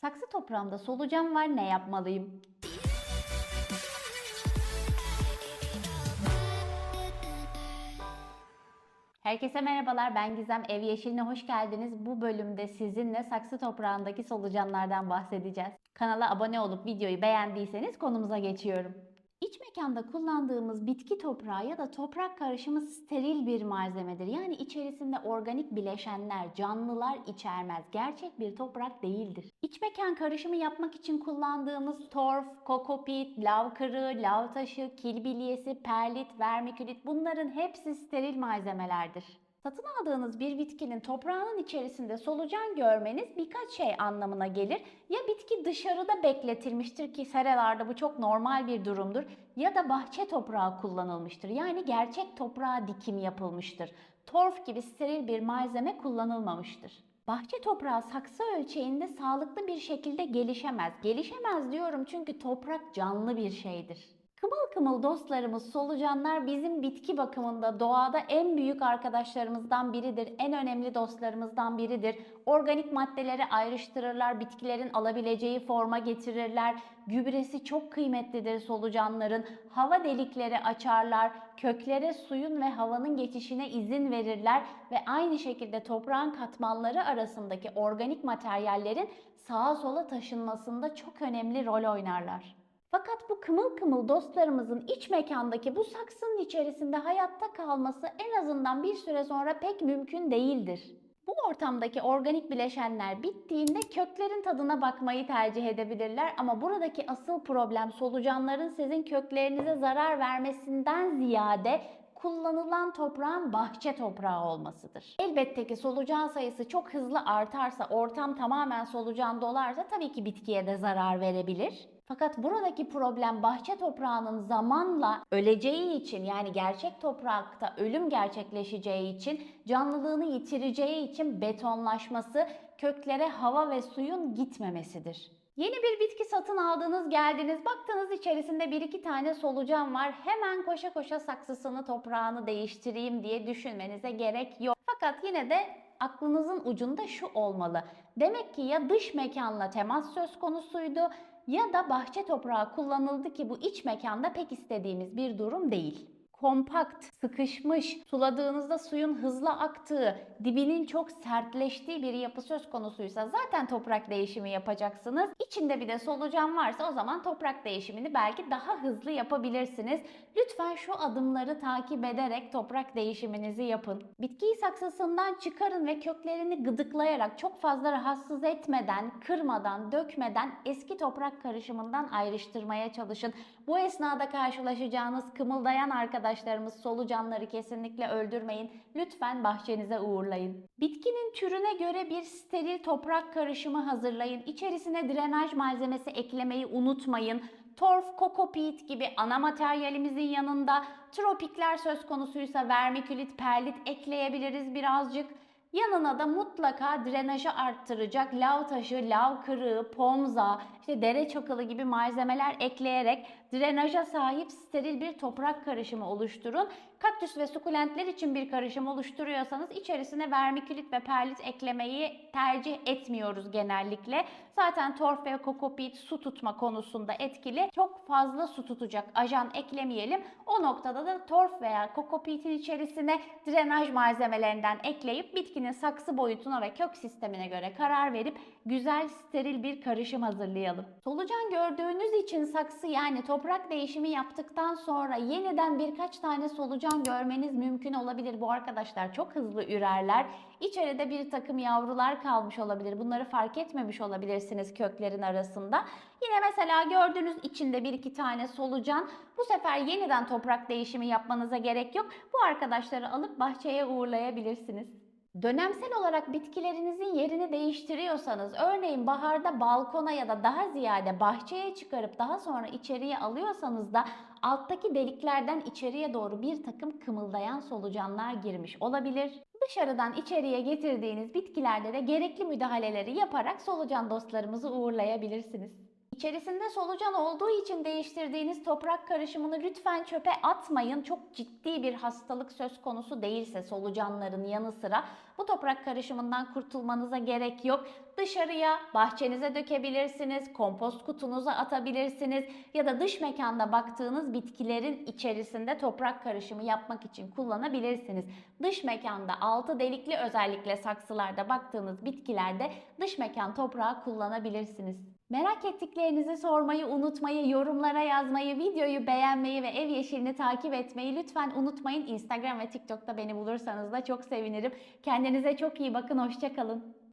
Saksı toprağımda solucan var ne yapmalıyım? Herkese merhabalar ben Gizem Ev Yeşiline hoş geldiniz. Bu bölümde sizinle saksı toprağındaki solucanlardan bahsedeceğiz. Kanala abone olup videoyu beğendiyseniz konumuza geçiyorum. İç mekanda kullandığımız bitki toprağı ya da toprak karışımı steril bir malzemedir. Yani içerisinde organik bileşenler, canlılar içermez. Gerçek bir toprak değildir. İç mekan karışımı yapmak için kullandığımız torf, kokopit, lav kırığı, lav taşı, kil bilyesi, perlit, vermikülit bunların hepsi steril malzemelerdir. Satın aldığınız bir bitkinin toprağının içerisinde solucan görmeniz birkaç şey anlamına gelir. Ya bitki dışarıda bekletilmiştir ki seralarda bu çok normal bir durumdur ya da bahçe toprağı kullanılmıştır. Yani gerçek toprağa dikim yapılmıştır. Torf gibi steril bir malzeme kullanılmamıştır. Bahçe toprağı saksı ölçeğinde sağlıklı bir şekilde gelişemez. Gelişemez diyorum çünkü toprak canlı bir şeydir. Kımıl kımıl dostlarımız solucanlar bizim bitki bakımında doğada en büyük arkadaşlarımızdan biridir. En önemli dostlarımızdan biridir. Organik maddeleri ayrıştırırlar, bitkilerin alabileceği forma getirirler. Gübresi çok kıymetlidir solucanların. Hava delikleri açarlar, köklere suyun ve havanın geçişine izin verirler ve aynı şekilde toprağın katmanları arasındaki organik materyallerin sağa sola taşınmasında çok önemli rol oynarlar. Fakat bu kımıl kımıl dostlarımızın iç mekandaki bu saksının içerisinde hayatta kalması en azından bir süre sonra pek mümkün değildir. Bu ortamdaki organik bileşenler bittiğinde köklerin tadına bakmayı tercih edebilirler ama buradaki asıl problem solucanların sizin köklerinize zarar vermesinden ziyade kullanılan toprağın bahçe toprağı olmasıdır. Elbette ki solucan sayısı çok hızlı artarsa, ortam tamamen solucan dolarsa tabii ki bitkiye de zarar verebilir. Fakat buradaki problem bahçe toprağının zamanla öleceği için yani gerçek toprakta ölüm gerçekleşeceği için canlılığını yitireceği için betonlaşması, köklere hava ve suyun gitmemesidir. Yeni bir bitki satın aldınız, geldiniz, baktınız içerisinde bir iki tane solucan var. Hemen koşa koşa saksısını, toprağını değiştireyim diye düşünmenize gerek yok. Fakat yine de aklınızın ucunda şu olmalı. Demek ki ya dış mekanla temas söz konusuydu ya da bahçe toprağı kullanıldı ki bu iç mekanda pek istediğimiz bir durum değil kompakt, sıkışmış, suladığınızda suyun hızla aktığı, dibinin çok sertleştiği bir yapı söz konusuysa zaten toprak değişimi yapacaksınız. İçinde bir de solucan varsa o zaman toprak değişimini belki daha hızlı yapabilirsiniz. Lütfen şu adımları takip ederek toprak değişiminizi yapın. Bitkiyi saksısından çıkarın ve köklerini gıdıklayarak çok fazla rahatsız etmeden, kırmadan, dökmeden eski toprak karışımından ayrıştırmaya çalışın. Bu esnada karşılaşacağınız kımıldayan arkadaşlar arkadaşlarımız solucanları kesinlikle öldürmeyin. Lütfen bahçenize uğurlayın. Bitkinin türüne göre bir steril toprak karışımı hazırlayın. İçerisine drenaj malzemesi eklemeyi unutmayın. Torf, kokopit gibi ana materyalimizin yanında tropikler söz konusuysa vermikülit, perlit ekleyebiliriz birazcık. Yanına da mutlaka drenajı arttıracak lav taşı, lav kırığı, pomza, işte dere çakılı gibi malzemeler ekleyerek drenaja sahip steril bir toprak karışımı oluşturun. Kaktüs ve sukulentler için bir karışım oluşturuyorsanız içerisine vermikülit ve perlit eklemeyi tercih etmiyoruz genellikle. Zaten torf ve kokopit su tutma konusunda etkili. Çok fazla su tutacak ajan eklemeyelim. O noktada da torf veya kokopitin içerisine drenaj malzemelerinden ekleyip bitkinin saksı boyutuna ve kök sistemine göre karar verip güzel steril bir karışım hazırlayalım. Solucan gördüğünüz için saksı yani toprak değişimi yaptıktan sonra yeniden birkaç tane solucan görmeniz mümkün olabilir. Bu arkadaşlar çok hızlı ürerler. İçeride bir takım yavrular kalmış olabilir. Bunları fark etmemiş olabilirsiniz köklerin arasında. Yine mesela gördüğünüz içinde bir iki tane solucan. Bu sefer yeniden toprak değişimi yapmanıza gerek yok. Bu arkadaşları alıp bahçeye uğurlayabilirsiniz. Dönemsel olarak bitkilerinizin yerini değiştiriyorsanız, örneğin baharda balkona ya da daha ziyade bahçeye çıkarıp daha sonra içeriye alıyorsanız da alttaki deliklerden içeriye doğru bir takım kımıldayan solucanlar girmiş olabilir. Dışarıdan içeriye getirdiğiniz bitkilerde de gerekli müdahaleleri yaparak solucan dostlarımızı uğurlayabilirsiniz. İçerisinde solucan olduğu için değiştirdiğiniz toprak karışımını lütfen çöpe atmayın. Çok ciddi bir hastalık söz konusu değilse solucanların yanı sıra bu toprak karışımından kurtulmanıza gerek yok. Dışarıya, bahçenize dökebilirsiniz, kompost kutunuza atabilirsiniz ya da dış mekanda baktığınız bitkilerin içerisinde toprak karışımı yapmak için kullanabilirsiniz. Dış mekanda altı delikli özellikle saksılarda baktığınız bitkilerde dış mekan toprağı kullanabilirsiniz. Merak ettiklerinizi sormayı unutmayı, yorumlara yazmayı, videoyu beğenmeyi ve ev yeşilini takip etmeyi lütfen unutmayın. Instagram ve TikTok'ta beni bulursanız da çok sevinirim. Kendinize çok iyi bakın, hoşçakalın.